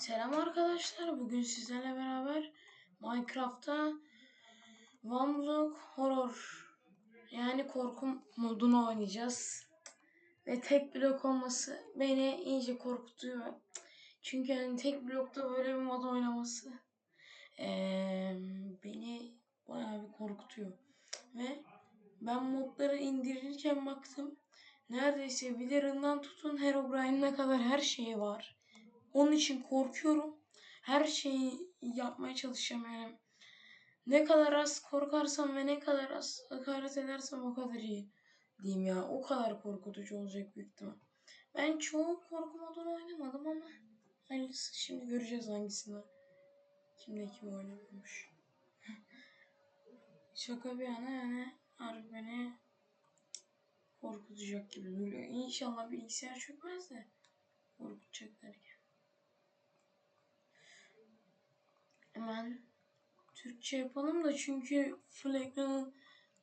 Selam arkadaşlar. Bugün sizlerle beraber Minecraft'ta One Horror yani korku modunu oynayacağız. Ve tek blok olması beni iyice korkutuyor. Çünkü yani tek blokta böyle bir mod oynaması eee, beni bayağı bir korkutuyor. Ve ben modları indirirken baktım. Neredeyse Villager'ından tutun Herobrine'ine kadar her şeyi var. Onun için korkuyorum. Her şeyi yapmaya çalışacağım yani. Ne kadar az korkarsam ve ne kadar az hakaret edersem o kadar iyi. Diyeyim ya. O kadar korkutucu olacak büyük ihtimal. Ben çoğu korku modunu oynamadım ama hayırlısı şimdi göreceğiz hangisini. Kimle kim oynamıyormuş. Şaka bir yana yani harbi beni korkutacak gibi duruyor. İnşallah bilgisayar çökmez de korkutacak derken. Hemen Türkçe yapalım da çünkü full ekranı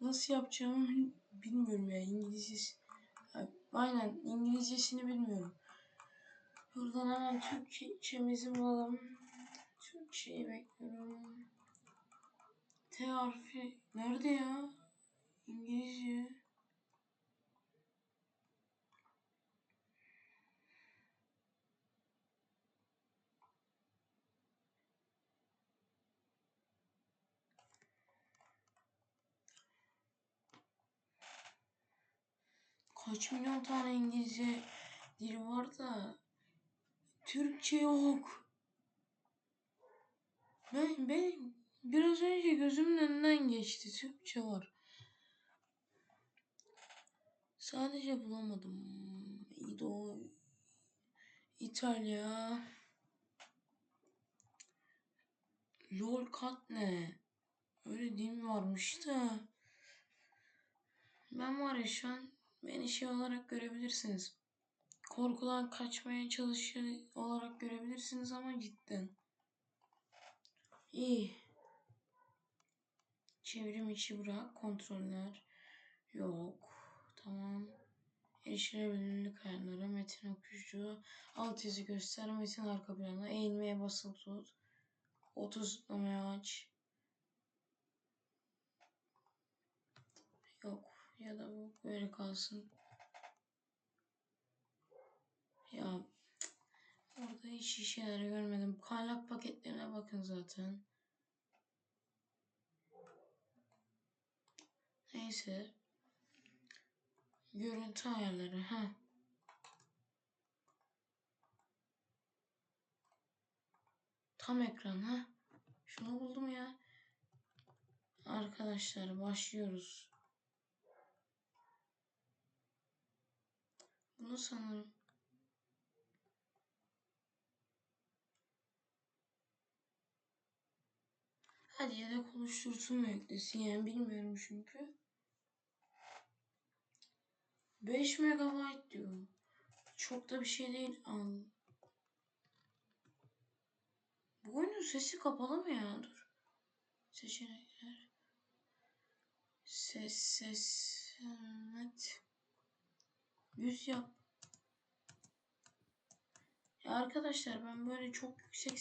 nasıl yapacağımı bilmiyorum ya İngilizcesi. Aynen İngilizcesini bilmiyorum. Buradan hemen Türkçemizi bulalım. Türkçeyi bekliyorum. T harfi nerede ya? İngilizce. Kaç milyon tane İngilizce dil var da Türkçe yok. Ben, ben biraz önce gözümün önünden geçti. Türkçe var. Sadece bulamadım. İdo, İtalya. Lol kat ne? Öyle değil mi varmış da. Ben var ya şu an beni şey olarak görebilirsiniz. Korkudan kaçmaya çalışıyor olarak görebilirsiniz ama cidden. İyi. Çevrim içi bırak. Kontroller. Yok. Tamam. Erişilebilirlik ayarları. Metin okuyucu. Alt yazı göster. Metin arka plana. Eğilmeye basılı tut. 30 zıplamaya aç. Yok. Ya da bu böyle kalsın. Ya orada hiç şeyler görmedim. Kaynak paketlerine bakın zaten. Neyse. Görüntü ayarları. ha. Tam ekran ha. Şunu buldum ya. Arkadaşlar başlıyoruz. Bunu sanırım. Hadi ya da konuştursun mu yüklesin yani bilmiyorum çünkü. 5 megabayt diyor. Çok da bir şey değil. Al. Bu oyunun sesi kapalı mı ya? Dur. Seçenekler. Ses ses. Evet. Yüz yap. Ya arkadaşlar ben böyle çok yüksek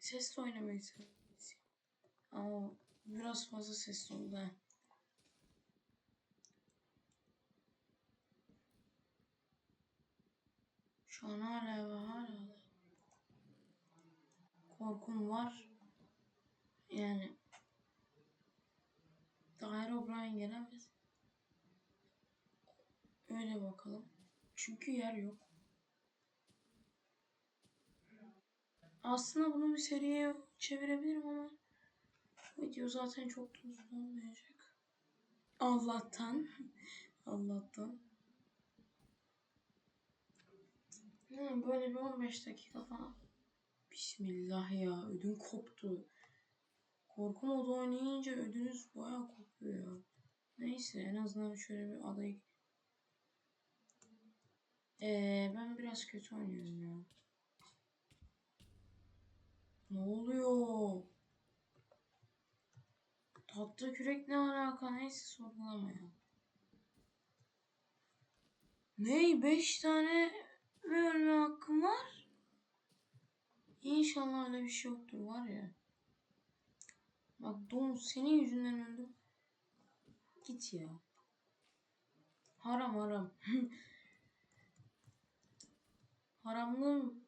sesle oynamayı seviyorum. Ama biraz fazla sesli oldu ha. Şu an hala ve hala korkum var. Yani Daire O'Brien gelemez. Öyle bakalım. Çünkü yer yok. Aslında bunu bir seriye çevirebilirim ama video zaten çok da uzun olmayacak. Allah'tan. Allah'tan. Yani böyle bir 15 dakika falan. Bismillah ya ödüm koptu. Korku modu oynayınca ödünüz bayağı kopuyor. Neyse en azından şöyle bir adayı... Ee, ben biraz kötü oynuyorum ya. Ne oluyor? Tatlı kürek ne alaka neyse sorgulama ya. Ney 5 tane mi ölme hakkım var? İnşallah öyle bir şey yoktur var ya. Bak domuz senin yüzünden öldüm. Git ya. Haram haram. Haramlığım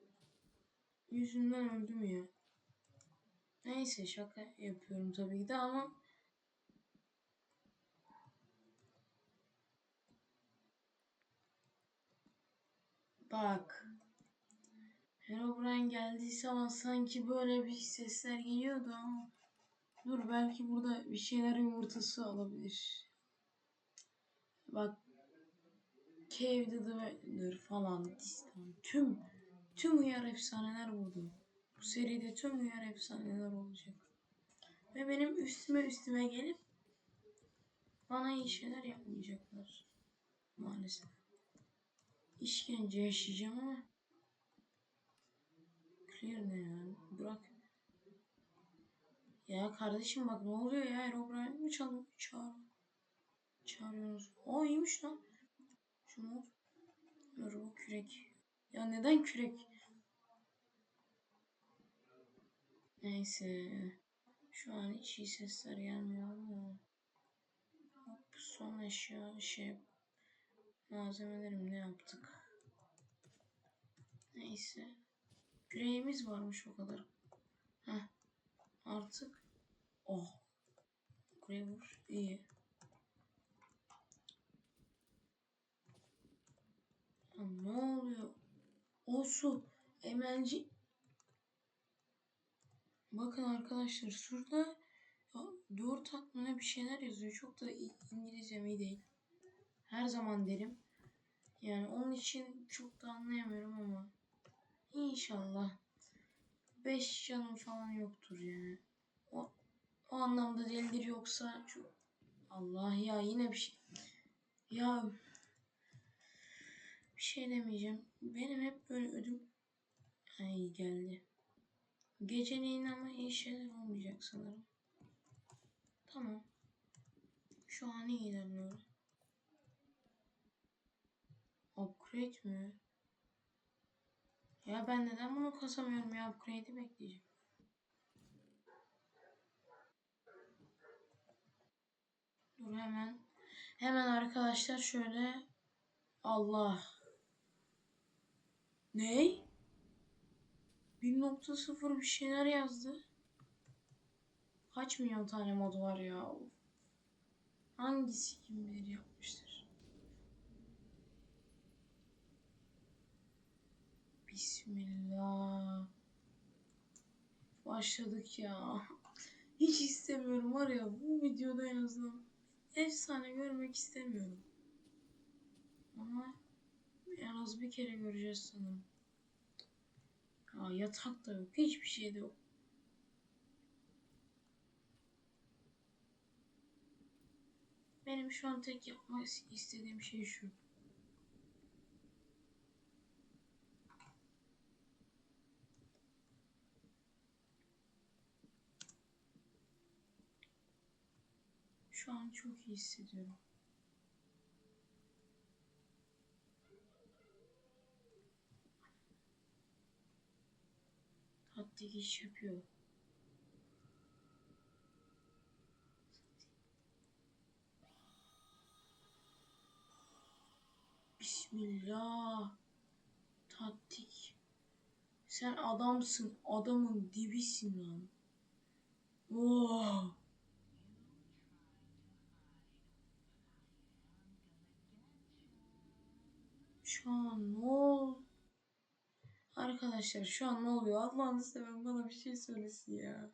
yüzünden öldüm ya. Neyse şaka yapıyorum tabii de ama bak Herobrine geldiği zaman sanki böyle bir sesler geliyordu ama dur belki burada bir şeyler yumurtası olabilir. Bak Cave the Dweller falan Distan tüm tüm uyar efsaneler buldum. Bu seride tüm uyar efsaneler olacak. Ve benim üstüme üstüme gelip bana iyi şeyler yapmayacaklar. Maalesef. İşkence yaşayacağım ama Clear ne ya? Bırak. Ya kardeşim bak ne oluyor ya? Herobrine mi çalıyor? Çağır. Çağırıyoruz. O iyiymiş lan. Şunu. Bu kürek. Ya neden kürek? Neyse. Şu an hiç iyi sesler gelmiyor ama. Son eşya şey. Malzemelerim ne yaptık? Neyse. Küreğimiz varmış o kadar. Heh. Artık. Oh. Küreği vur. İyi. Ya ne oluyor? O su. Emelci. Bakın arkadaşlar şurada dört ne bir şeyler yazıyor. Çok da İngilizcem iyi değil. Her zaman derim. Yani onun için çok da anlayamıyorum ama inşallah 5 canım falan yoktur yani. O, o anlamda değildir yoksa çok Allah ya yine bir şey. Ya bir şey demeyeceğim. Benim hep böyle ödüm ay geldi. Geceleyin ama iyi şeyler olmayacak sanırım. Tamam. Şu an iyi ilerliyorum. Upgrade mi? Ya ben neden bunu kasamıyorum ya? Upgrade'i bekleyeceğim. Dur hemen. Hemen arkadaşlar şöyle. Allah. Ney? 1.0 bir şeyler yazdı. Kaç milyon tane mod var ya? Hangisi kim bilir yapmıştır? Bismillah. Başladık ya. Hiç istemiyorum var ya bu videoda en azından efsane görmek istemiyorum. Ama en az bir kere göreceğiz sanırım. Ya yatak da yok. Hiçbir şey de yok. Benim şu an tek yapmak istediğim şey şu. Şu an çok iyi hissediyorum. Tatlı iş yapıyor. Bismillah. Taktik. Sen adamsın. Adamın dibisin lan. Oh. Şu an ne ol? Arkadaşlar şu an ne oluyor? Allah'ını seven bana bir şey söylesin ya.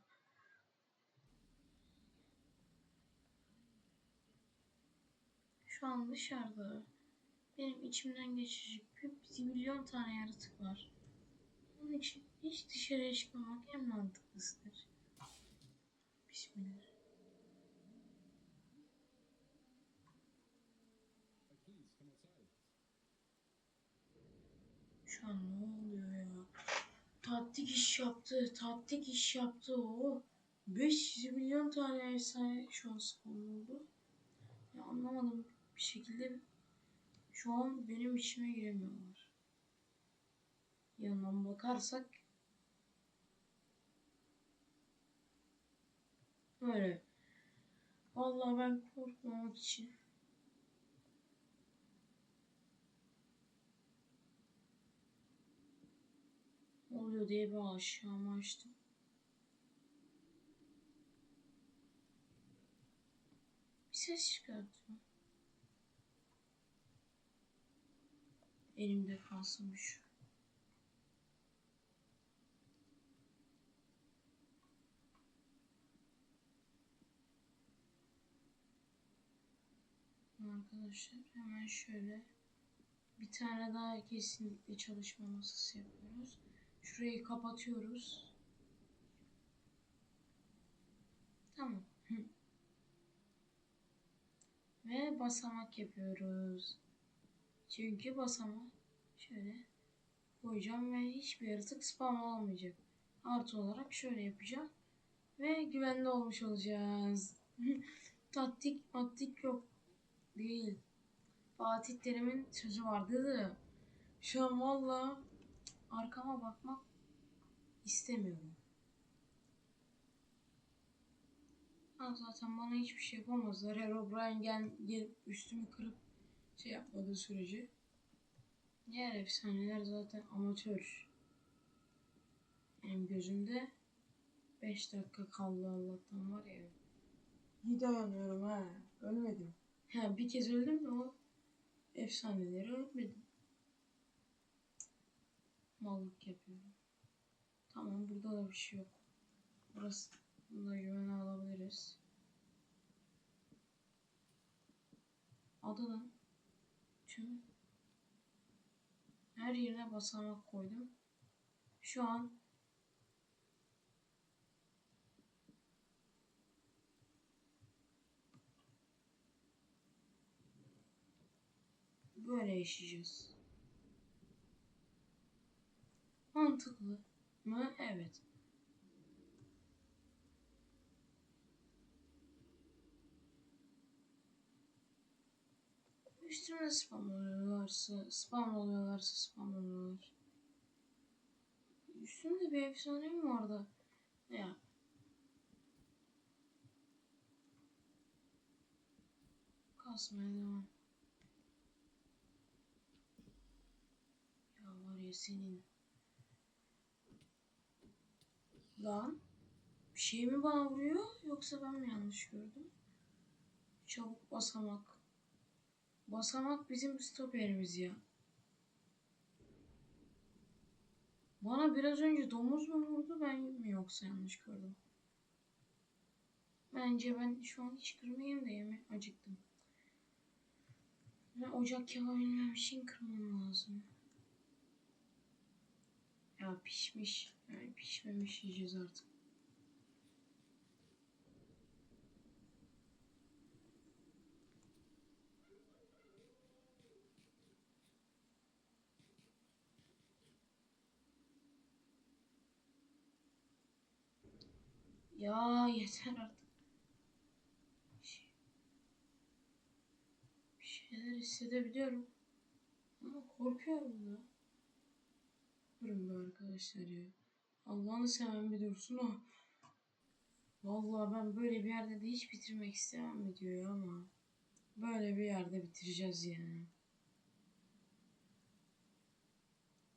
Şu an dışarıda benim içimden geçecek bir milyon tane yaratık var. Onun için hiç dışarıya çıkmamak en mantıklısıdır. Bismillah. Şu an? Tatlik iş yaptı. Tatlik iş yaptı. O 500 milyon tane efsane şu an oldu. Ya anlamadım bir şekilde şu an benim içime giremiyorlar. Yanından bakarsak böyle. Vallahi ben korkmamak için Oluyor diye bir aşağıma açtım. Bir ses çıkarttım. Elimde kalsın şu. Arkadaşlar hemen şöyle bir tane daha kesinlikle çalışma masası yapıyoruz. Şurayı kapatıyoruz. Tamam. Ve basamak yapıyoruz. Çünkü basamak şöyle koyacağım ve hiçbir yaratık spam olmayacak. Artı olarak şöyle yapacağım. Ve güvende olmuş olacağız. Taktik maktik yok. Değil. Fatih Terim'in sözü vardı da şu an valla arkama bakmak istemiyorum. Ha, zaten bana hiçbir şey yapamazlar. Herobrine gel, gelip üstümü kırıp şey yapmadığı sürece. Diğer efsaneler zaten amatör. Benim gözümde 5 dakika kaldı Allah'tan var ya. İyi dayanıyorum ha. Ölmedim. Ha bir kez öldüm de o efsaneleri ölmedim. Mallık yapıyorum. Tamam burada da bir şey yok. Burası da güvene alabiliriz. Adanın tüm her yerine basamak koydum. Şu an böyle yaşayacağız. Mantıklı mı? Evet. Üstüne spam oluyorlarsa, spam oluyorlarsa spam oluyorlar. Üstünde bir efsane mi vardı? Ya. Kasmaya devam. Ya var ya senin. Lan. Bir şey mi bana vuruyor yoksa ben mi yanlış gördüm? Çabuk basamak. Basamak bizim stoperimiz ya. Bana biraz önce domuz mu vurdu ben mi yoksa yanlış gördüm? Bence ben şu an hiç kırmayayım da yeme acıktım. Ben ocak yapabilmem için kırmam lazım. Ya pişmiş. Yani pişmemiş yiyeceğiz artık. Ya yeter artık. Bir şey- Bir şeyler hissedebiliyorum. Ama korkuyorum da. Durun be arkadaşlar ya. Allah'ını seven bir dursun o. Vallahi ben böyle bir yerde de hiç bitirmek istemem diyor ama. Böyle bir yerde bitireceğiz yani.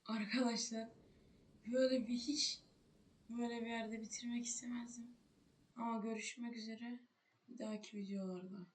Arkadaşlar böyle bir hiç böyle bir yerde bitirmek istemezdim. Ama görüşmek üzere bir dahaki videolarda.